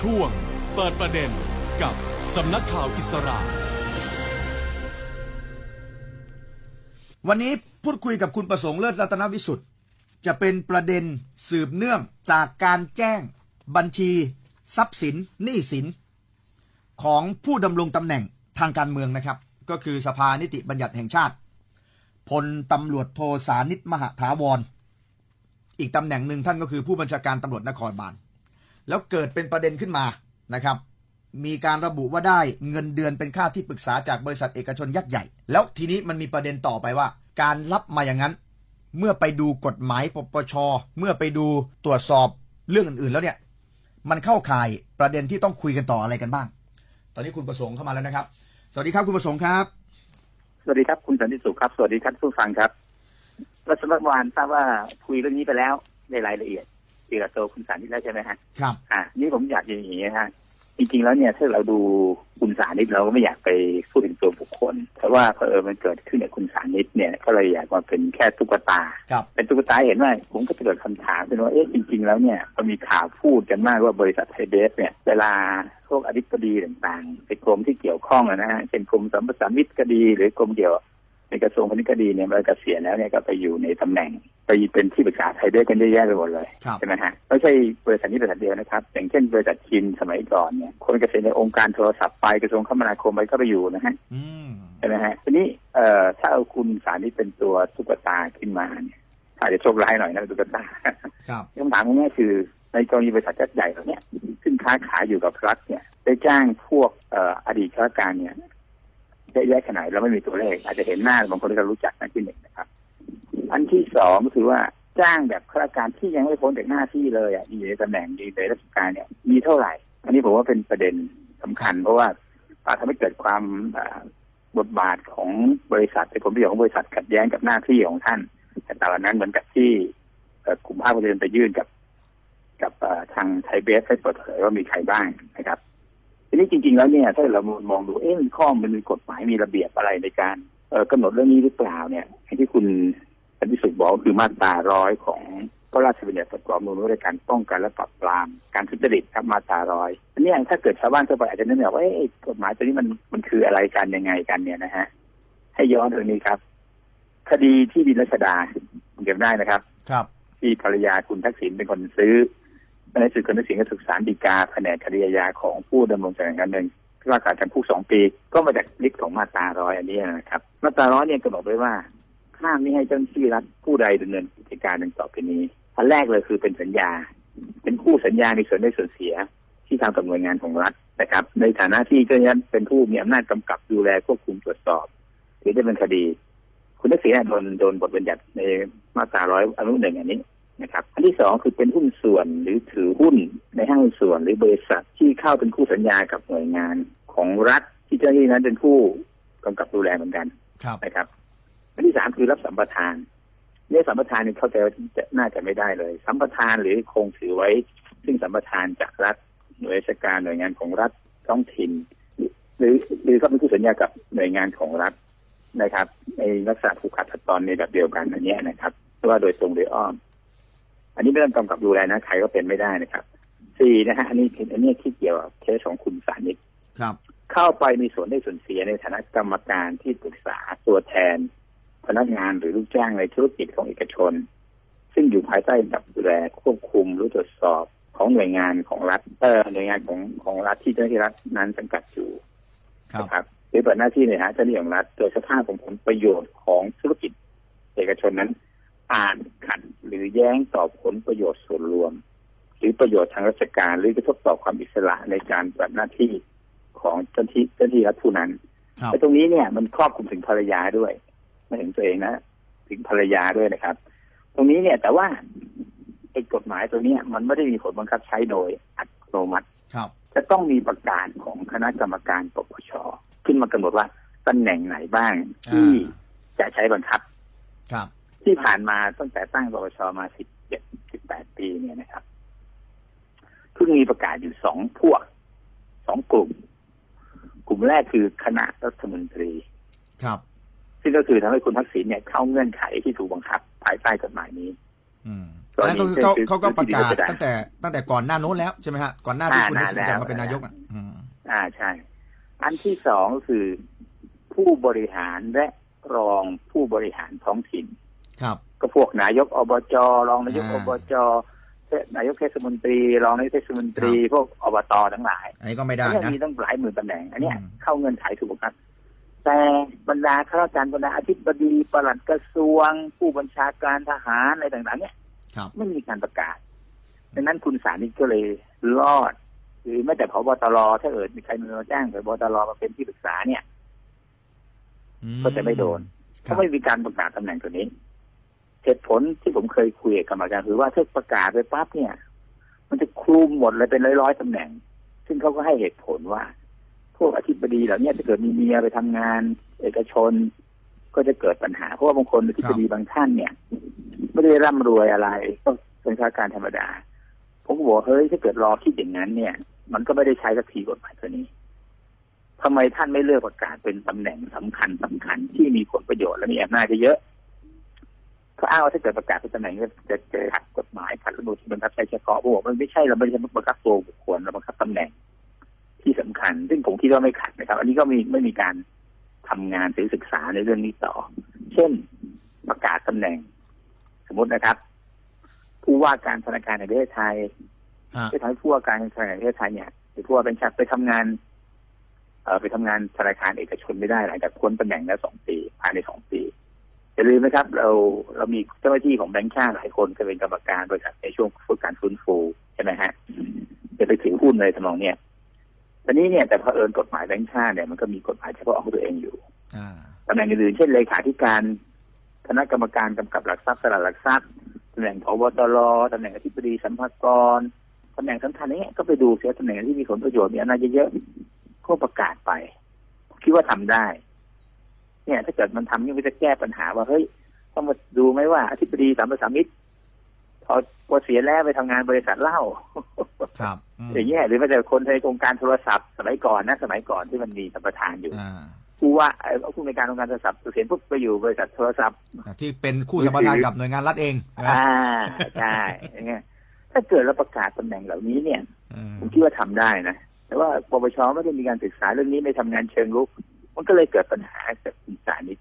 ช่วงเปิดประเด็นกับสำนักข่าวอิสระ วันนี้พูดคุยกับคุณประสงค์เลิศรัตนวิสุทธิ์จะเป็นประเด็นสืบเนื่องจากการแจ้งบัญชี ทรัพย์สินหนี้สิน ของผู้ดำรงตำแหน่งทางการเมืองนะครับ ก็คือสภานิติบัญญัติแห่งชาติพลตำรวจโทสานิตมหาถาวร อีกตำแหน่งหนึ่งท่านก็คือผู้บัญชาการตำรวจนครบาล แล้วเกิดเป็นประเด็นขึ้นมานะครับ มีการระบุว่าได้เงินเดือนเป็นค่าที่ปรึกษาจากบริษัทเอกชนยักษ์ใหญ่ แล้วทีนี้มันมีประเด็นต่อไปว่า การรับมาอย่างนั้น เมื่อไปดูกฎหมายปปช เมื่อไปดูตรวจสอบเรื่องอื่นๆแล้วเนี่ยมันเข้าข่ายประเด็นที่ต้องคุยกันต่ออะไรกันบ้าง ตอนนี้คุณประสงค์เข้ามาแล้วนะครับ สวัสดีครับคุณประสงค์ครับ สวัสดีครับคุณสันติสุขครับ สวัสดีครับผู้ฟังครับรัฐบาลวานทราบว่าคุยเรื่องนี้ไปแล้วในรายละเอียด เกี่ยวกับตัวคุณสารนิทแล้วใช่ไหมฮะครับอ่านี่ผมอยากอย่างนี้ฮะจริงๆแล้วเนี่ยถ้าเราดูคุณสารนิทเราก็ไม่อยากไปพูดถึงตัวบุคคล เพราะว่าเพอเออมันเกิดขึ้นกับคุณสารนิทเนี่ยก็เลยอยากมาเป็นแค่ตุ๊กตาครับเป็นตุ๊กตาเห็นว่าผมก็จะเกิดคำถามเป็นว่าเอ๊ะจริง ๆ แล้วเนี่ยมันมีข่าวพูดกันมากว่าบริษัทไทยเบสเนี่ยเวลาพวกอธิบดีต่างๆในกรมที่เกี่ยวข้องอะนะฮะเช่นกรมสัมปทานมิตรก็ดี หรือกรมเกี่ยว ในกระทรวงพาณิชย์ก็ดีเนี่ยเวลาเกษียณแล้วเนี่ยก็ไปอยู่ในตำแหน่งไปเป็นที่ปรึกษาไทยเบสกันเยอะแยะไปหมดเลยครับใช่ไหมฮะไม่ใช่บริษัทนี้บริษัทเดียวนะครับ อย่างเช่นบริษัทชินสมัยก่อนเนี่ยคนเกษียณในองค์การโทรศัพท์ไปกระทรวงคมนาคมไปก็ไปอยู่นะฮะอืมใช่ไหมฮะทีนี้เอ่อถ้าเอาคุณสารนี้เป็นตัวตุ๊กตาขึ้นมาเนี่ยอาจจะโชคร้ายหน่อยนะตุ๊กตาครับคำถามง่ายๆคือในกรณีบริษัทยักษ์ใหญ่เหล่าเนี้ยซึ่งค้าขายอยู่กับรัฐเนี่ยได้จ้างพวกเอ่ออดีตข้าราชการเนี่ย ได้แยกขนาดเราไม่มีตัวเลข อาจจะเห็นหน้าบางคนที่เรารู้จักนั่นที่หนึ่งนะครับ อันที่สองก็คือว่าจ้างแบบข้าราชการที่ยังไม่พ้นจากหน้าที่เลยอะอยู่ในตำแหน่งอยู่ในราชการเนี่ยมีเท่าไหร่ อันนี้ผมว่าเป็นประเด็นสำคัญ เพราะว่าอาจทำให้เกิดความบทบาทของบริษัทในผลประโยชน์ของบริษัทขัดแย้งกับหน้าที่ของท่าน แต่ตอนนั้นเหมือนกับที่กลุ่มภาคประชาชนไปยื่นกับ กับทางไทยเบสให้เปิดเผยว่ามีใครบ้างนะครับ นี้จริง ๆ แล้วเนี่ยถ้าเรามองดูเอ๊ะมันข้อมันมีกฎหมายมีระเบียบอะไรในการเอ่อกำหนดเรื่องนี้หรือเปล่าเนี่ยอย่างที่คุณสันติสุขบอกก็คือมาตราร้อยของพระราชบัญญัติประกอบนูนว่าด้วยการป้องกันและปราบปราม การทุจริตครับมาตราร้อยอันนี้ถ้าเกิดชาวบ้านทั่วไปอาจจะนึกไม่ออกว่าเอ๊ะกฎหมายตัวนี้มันมันคืออะไรกันยังไงกันเนี่ยนะฮะให้ย้อนตรงนี้ครับ คดีที่ดินรัชดาผมเก็บได้นะครับ ครับที่ภรรยาคุณทักษิณเป็นคนซื้อ ในสุดคุณทักษิณก็ถูกศาลฎีกาแผนกคดีอาญาของผู้ดำรงตำแหน่งการเงินพิพากษาจำคุกสองปี ก็มาจากลิสต์ของมาตราร้อยอันนี้นะครับ มาตราร้อยเนี่ยกำหนดไว้ว่าห้ามไม่ให้เจ้าหน้าที่รัฐผู้ใดดำเนินกิจการดังต่อไปนี้อันแรกเลยคือเป็นสัญญา เป็นคู่สัญญาในส่วนได้ส่วนเสีย ที่ทำกับหน่วยงานของรัฐนะครับ ในฐานะที่เจ้าหน้าที่เป็นผู้มีอำนาจกำกับดูแลควบคุมตรวจสอบหรือจะเป็นคดี คุณทักษิณโดนโดนบทบัญญัติในมาตราร้อยอนุหนึ่งอันนี้ นะครับอันที่สองคือเป็นหุ้นส่วนหรือถือหุ้นในห้างหุ้นส่วนหรือบริษัทที่เข้าเป็นคู่สัญญากับหน่วยงานของรัฐที่เจ้าหน้าที่นั้นเป็นผู้กำกับดูแลเหมือนกันครับนะครับอันที่สามคือรับสัมปทานเนี่ยสัมปทานนี่เข้าใจว่าจะน่าจะไม่ได้เลย สัมปทานหรือคงถือไว้ ซึ่งสัมปทานจากรัฐหน่วยราชการหน่วยงานของรัฐท้องถิ่น หรือหรือเขาเป็นคู่สัญญากับหน่วยงานของรัฐนะครับในลักษณะผูกขาดถัดตอนในแบบเดียวกันอันเนี้ยนะครับไม่ว่าโดยตรงหรืออ้อม อันนี้ไม่ต้องกำกับดูแลนะใครก็เป็นไม่ได้นะครับสี่นะฮะอันนี้อันนี้ที่เกี่ยวกับเคสของคุณสานิตครับ เข้าไปมีส่วนได้ส่วนเสียในฐานะกรรมการที่ปรึกษาตัวแทน พนักงานหรือลูกจ้างในธุรกิจของเอกชน ซึ่งอยู่ภายใต้กับดูแลควบคุมหรือตรวจสอบของหน่วยงานของรัฐเออหน่วยงานของของรัฐที่เจ้าหน้าที่รัฐนั้นสังกัดอยู่ครับนะครับหรือเปิดหน้าที่ในฐานะเจ้าหน้าที่ของรัฐโดยสภาพของผลประโยชน์ของธุรกิจเอกชนนั้น อ่านขัดหรือแย้งต่อผลประโยชน์ส่วนรวม หรือประโยชน์ทางราชการ หรือกระทบต่อความอิสระในการปฏิบัติหน้าที่ของเจ้าหน้าที่เจ้าหน้าที่รัฐผู้นั้นครับไอ้ตรงนี้เนี่ยมันครอบคลุมถึงภรรยาด้วยไม่ถึงตัวเองนะถึงภรรยาด้วยนะครับ ตรงนี้เนี่ยแต่ว่าไอ้กฎหมายตัวเนี้ยมันไม่ได้มีผลบังคับใช้โดยอัตโนมัติครับจะต้องมีประกาศของคณะกรรมการปปชขึ้นมากำหนดว่าตำแหน่งไหนบ้างที่จะใช้บังคับ ครับ ที่ผ่านมาตั้งแต่ตั้งปปชมาสิบเจ็ดสิบแปดปีเนี่ยนะครับเพิ่งมีประกาศอยู่สองพวกสองกลุ่ม กลุ่มแรกคือคณะรัฐมนตรี ครับ ซึ่งก็คือทำให้คุณทักษิณเนี่ยเข้าเงื่อนไขที่ถูกบังคับ ภายใต้กฎหมายนี้ อืมกรแล้วณีเขาช่นเขาเขาก็ประกาศซื้อที่ดินตั้งแต่ตั้งแต่ก่อนหน้าโน้นแล้วใช่ไหมฮะก่อนหน้าที่อ่าคุณทักษิณนานแล้วจะมาเป็นนายกอะอืมอ่าใช่ อันที่สองก็คือผู้บริหารและรองผู้บริหารท้องถิ่น ครับก็พวกนายกอบจรองนายกอ่าอบจนายกเทศมนตรี รองนายกเทศมนตรี พวกอบตทั้งหลาย อันนี้ก็ไม่ได้เนี่ยนะมีตั้งหลายหมื่นตำแหน่ง อันเนี้ยอืมเข้าเงินไขถูกครับ แต่บรรดาข้าราชการบรรดาอธิบดีปลัดกระทรวง ผู้บัญชาการทหารอะไรต่างๆ เนี่ยครับไม่มีการประกาศดังนั้นคุณสานิทก็เลยรอดหรือแม้แต่พบตรถ้าเกิดมีใครมาจ้างพบตรมาเป็นที่ปรึกษาเนี่ยอืก็จะไม่โดนคเพรับราะไม่มีการประกาศตำแหน่งตัวนี้ เหตุผลที่ผมเคยคุยกับกรรมการคือว่าถ้าประกาศไปปั๊บเนี่ย มันจะคลุมหมดเลยเป็นร้อยๆตำแหน่ง ซึ่งเขาก็ให้เหตุผลว่า พวกอธิบดีเหล่านี้ถ้าเกิดมีเมียไปทำงาน เอกชน ก็จะเกิดปัญหา เพราะว่าบางคนอธิบดีบางท่านเนี่ย ไม่ได้ร่ำรวยอะไรก็เป็นข้าราชการธรรมดา ผมก็บอกเฮ้ยถ้าเกิดรอคิดอย่างนั้นเนี่ย มันก็ไม่ได้ใช้สักทีกฎหมายตัวนี้ทำไมท่านไม่เลือกประกาศเป็นตำแหน่งสำคัญสำคัญที่มีผลประโยชน์และมีอำนาจเยอะ เขาอ้างว่าถ้าเกิดประกาศเป็นตำแหน่งจะจะจะขัดกฎหมายขัดรัฐธรรมนูญที่บังคับใช้เฉพาะผมบอกมันไม่ใช่เราไม่ใช่บังคับตัวบุคคลเราบังคับตำแหน่งที่สำคัญ ซึ่งผมคิดว่าไม่ขัดนะครับ อันนี้ก็มีไม่มีการทำงานหรือศึกษาในเรื่องนี้ต่อ เช่นประกาศตำแหน่ง สมมตินะครับ ผู้ว่าการธนาคารแห่งประเทศไทยฮะที่ทำให้ผู้ว่าการธนาคารแห่งประเทศไทยเนี่ยหรือผู้ว่าเป็นชัดไปทำงานเอ่อไปทำงานธนาคารเอกชนไม่ได้หลังจากพ้นตำแหน่งแล้วสองปีภายในสองปี อย่าลืมนะครับ เราเรามีเจ้าหน้าที่ของแบงค์ชาติหลายคนเคยเป็นกรรมการบริษัทในช่วงฝึกการฟื้นฟูใช่ไหมฮะจะไปถือหุ้นเลยทำนองเนี้ยตอนนี้เนี่ยแต่พอเผอิญกฎหมายแบงค์ชาติเนี่ยมันก็มีกฎหมายเฉพาะของตัวเองอยู่อ่าตำแหน่งอื่นๆเช่นเลขาธิการคณะกรรมการกำกับหลักทรัพย์สลัดหลักทรัพย์ตำแหน่งพบตรตำแหน่งอธิบดีสัมภากรตำแหน่งสำคัญนี้ก็ไปดูเสียตำแหน่งที่มีผลประโยชน์มีอำนาจเยอะๆก็ประกาศไป คิดว่าทำได้ เนี่ยถ้าเกิดมันทำนี่มันจะแก้ปัญหาว่าเฮ้ยต้องมาดูไหมว่าอธิบดีสามประสามิตรพอพอเสียแล้วไปทำงานบริษัทเหล้าครับมอย่างเงี้ยหรือแม้แต่คนในโครงการโทรศัพท์สมัยก่อนนะสมัยก่อนที่มันมีสัมปทานอยู่อ่าผู้ว่าเอ่อผู้ในวยการโรงงานโทรศัพท์เสียปุ๊บไปอยู่บริษัทโทรศัพท์ ที่เป็นคู่สัมปทานกับหน่วยงานรัฐเองใช่ไหมอ่าใช่อย่างเงี้ยถ้าเกิดเราประกาศตำแหน่งเหล่านี้เนี่ยอืมผมคิดว่าทำได้นะแต่ว่าปปชไม่ได้มีการศึกษาเรื่องนี้ไม่ทำงานเชิงลุก มันก็เลยเกิดปัญหากับคุณสานิต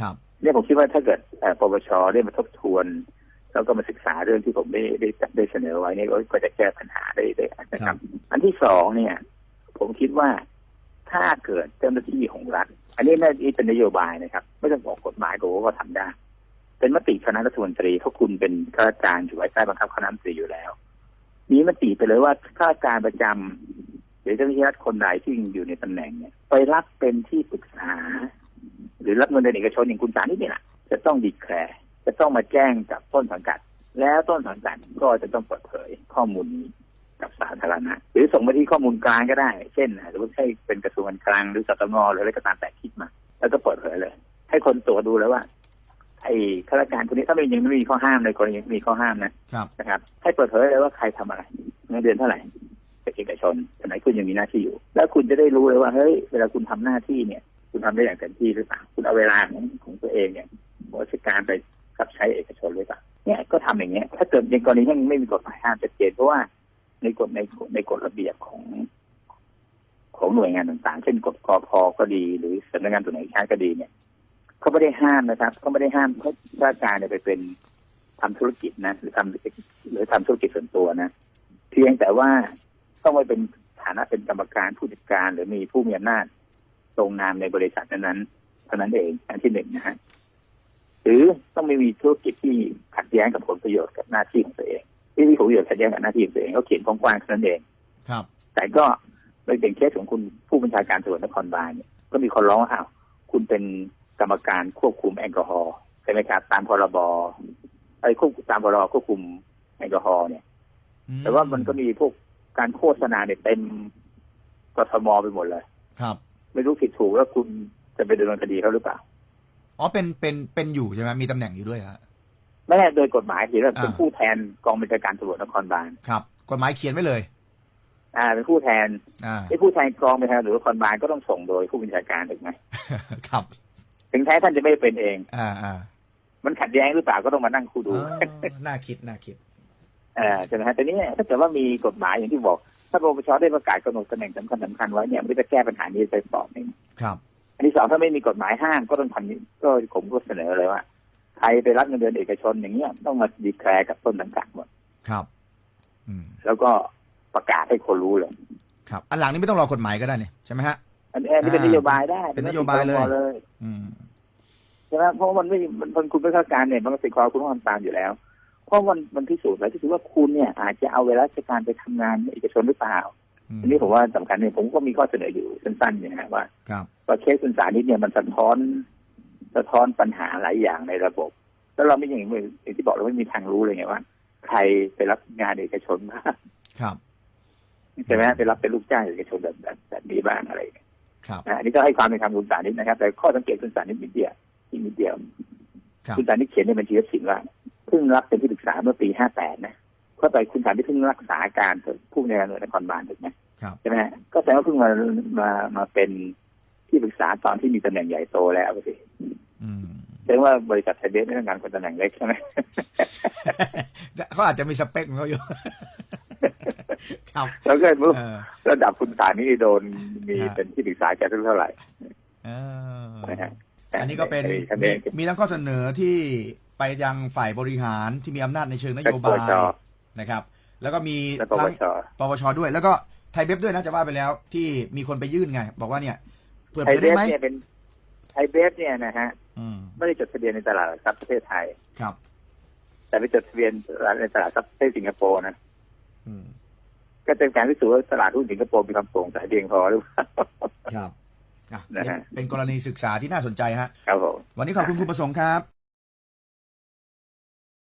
ครับเนี่ยผมคิดว่าถ้าเกิดเอ่อปปชได้มาทบทวน แล้วก็มาศึกษาเรื่องที่ผมได้ได้ได้เสนอไว้เนี่ยก็ก็จะแก้ปัญหาได้ได้นะครับ อันที่สองเนี่ย ผมคิดว่าถ้าเกิดเจ้าหน้าที่ของรัฐ อันนี้น่าจะเป็นนโยบายนะครับ ไม่ต้องบอกกฎหมายก็ว่าทำได้ เป็นมติคณะรัฐมนตรีเพราะคุณเป็นข้าราชการอยู่ภายใต้บังคับคณะรัฐมนตรีอยู่แล้วมีมติไปเลยว่าข้าราชการประจำหรือเจ้าหน้าที่รัฐคนใดที่อยู่ในตำแหน่งเนี่ย ไปรับเป็นที่ปรึกษา หรือรับเงินเดือนเอกชนอย่างคุณสานิทเนี่ยนะจะต้องดีแคร์จะต้องมาแจ้งกับต้นสังกัด แล้วต้นสังกัดก็จะต้องเปิดเผยข้อมูลนี้กับสาธารณะ หรือส่งมาที่ข้อมูลกลางก็ได้ เช่นหรือว่าใช่เป็นกระทรวงการคลังหรือสตงหรืออะไรก็ตามแต่คิดมา แล้วก็เปิดเผยเลย ให้คนตรวจดูแล้วว่าไอ้ข้าราชการคนนี้ถ้าไม่ยังไม่มีข้อห้ามในกรณีมีข้อห้ามนะครับนะครับ ให้เปิดเผยเลยว่าใครทำอะไรเงินเดือนเท่าไหร่ เป็นเอกชนสมัยคุณยังมีหน้าที่อยู่ แล้วคุณจะได้รู้เลยว่าเฮ้ยเวลาคุณทำหน้าที่เนี่ย คุณทำได้อย่างเต็มที่หรือเปล่าคุณเอาเวลาของของตัวเองเนี่ยราชการไปรับใช้เอกชนหรือเปล่าเนี่ยก็ทำอย่างเงี้ย ถ้าเกิดในกรณีที่ไม่มีกฎหมายห้ามชัดเจนเพราะว่าในกฎในในกฎระเบียบของ ของหน่วยงานต่างๆ เช่นกฎกพก็ดี หรือสำนักงานตรวจแห่งชาติก็ดีเนี่ยเขาไม่ได้ห้ามนะครับเขาไม่ได้ห้ามให้ราชการเนี่ยไปเป็นทำธุรกิจนะ หรือทำหรือทำธุรกิจส่วนตัวนะเพียงแต่ว่า ต้องไปเป็นฐานะเป็นกรรมการผู้จัดการ หรือมีผู้มีอำนาจลงนามในบริษัทนั้นๆเท่านั้นเองอันที่หนึ่งนะฮะหรือต้องไม่มีธุรกิจที่ขัดแย้งกับผลประโยชน์กับหน้าที่ของตัวเองที่มีผลประโยชน์ขัดแย้งกับหน้าที่ของตัวเองก็เขียนกว้างๆเท่านั้นเองครับ แต่ก็ไม่เป็นเคสของคุณผู้บัญชาการตำรวจนครบาลเนี่ยก็มีคนร้องว่าอ้าวคุณเป็นกรรมการควบคุมแอลกอฮอล์ใช่ไหมครับตามพรบไอ้ควบตามพรบควบคุมแอลกอฮอล์เนี่ย แต่ว่ามันก็มีพวก การโฆษณาเนี่ยเต็มกทมไปหมดเลย ครับ ไม่รู้ผิดถูกแล้วคุณจะไปดำเนินคดีเขาหรือเปล่า อ๋อ เป็น เป็น เป็นอยู่ใช่ไหมมีตำแหน่งอยู่ด้วยฮะไม่ใช่โดยกฎหมายเขียนว่าเป็นอ่าผู้แทนกองบัญชาการตำรวจนครบาล ครับ กฎหมายเขียนไว้เลย อ่า เป็นผู้แทน อ่าไอ้ผู้แทนกองบัญชาการตำรวจนครบาลก็ต้องส่งโดยผู้บัญชาการถูกไหมครับ ถึงแท้ท่านจะไม่ได้เป็นเอง อ่าอ่ามันขัดแย้งหรือเปล่าก็ต้องมานั่งคู่ดูอ๋อน่าคิด น่าคิดเออใช่ไหมฮะแต่นี่ถ้าเกิดว่ามีกฎหมายอย่างที่บอก ถ้าปปชได้ประกาศกำหนดตำแหน่งสำคัญสำคัญไว้เนี่ยมันก็จะแก้ปัญหานี้ไปสอบหนึ่งครับ อันที่สองถ้าไม่มีกฎหมายห้ามก็ต้องทำนี้ก็ผมก็เสนอเลยว่าใครไปรับเงินเดือนเอกชนอย่างเงี้ยต้องมาดีแคร์กับต้นสังกัดหมดครับอืมแล้วก็ประกาศให้คนรู้เลย ครับ อันหลังนี้ไม่ต้องรอกฎหมายก็ได้เนี่ยใช่ไหมฮะอันนี้อันนี้เป็นนโยบายได้เป็นนโยบายเลยเลยอืมใช่ไหมเพราะมันไม่มันมันคุณไม่เข้าการเนี่ยมันก็ติดคอคุณต้องทำตามอยู่แล้วเพ ราะมันมันพิสูจน์แล้วที่สุดว่าคุณเนี่ย อาจจะเอาเวลาราชการไปทำงานเอกชนหรือเปล่าอืมอันนี้ผมว่าสำคัญเนี่ยผมก็มีข้อเสนออยู่สั้นๆเนี่ยนะว่าครับว่าเคสคุณสานิดเนี่ยมันสะท้อน สะท้อนปัญหาหลายอย่างในระบบ แล้วเราไม่อย่างอย่างที่บอกเราไม่มีทางรู้เลยไงว่า ใครไปรับงานเอกชนบ้างครับใช่ไหมไปรับเป็นลูกจ้างเอกชนแบบแบบแบบนี้บ้างอะไรอย่างเงี้ยครับนะอันนี้ก็ให้ความเป็นธรรมคุณสานิดนะครับ แต่ข้อสังเกตคุณสานิดนิดเดียวที่นิดเดียวครับคุณสานิดเขียนในบัญชีทรัพย์สินว่าเพิ่งรับเป็นที่ปรึกษาเมื่อปีห้าแปดนะเข้าไปคุณสานิดเพิ่งรักษาการผู้ในวยการหน่วยนครบาลถูกไหมครับใช่ไหมฮะก็แสดงว่าเพิ่งมามามาเป็นที่ปรึกษาตอนที่มีตำแหน่งใหญ่โตแล้วสิอืมแสดงว่าบริษัทไทยเบสไม่ต้องการคนตำแหน่งเล็กใช่ไหมเขาอาจจะมีสเปคของเขาอยู่ครับแล้วก็เออระดับคุณสานี่โดนมีฮะเป็นที่ปรึกษาแกเท่าไหร่เออนะฮะอันนี้ก็เป็นคะแนมีนมีทั้งข้อเสนอที่ ไปยังฝ่ายบริหารที่มีอำนาจในเชิงนโยบายและปปชนะครับ แล้วก็มีและปปทั้งชปปชด้วย แล้วก็ไทยเว็บด้วยนะจะว่าไปแล้ว ที่มีคนไปยื่นไง บอกว่าเนี่ยเปิดไทเผยยเบได้สไหมเนี่ยเป็นไทยเบสเนี่ยนะฮะอืมไม่ได้จดทะเบียนในตลาดหลักทรัพย์ประเทศไทยครับ แต่ไปจดทะเบียนในตลาดทรัพย์ประเทศสิงคโปร์นะอืมก็เป็นการพิสูจน์ว่าตลาดหุ้นสิงคโปร์มีความโปร่งใสเพียงพอหรือเปล่าครับอะนะฮะเป็นกรณีศึกษาที่น่าสนใจฮะครับผมวันนี้ขอบคุณคุณประสงค์ครับ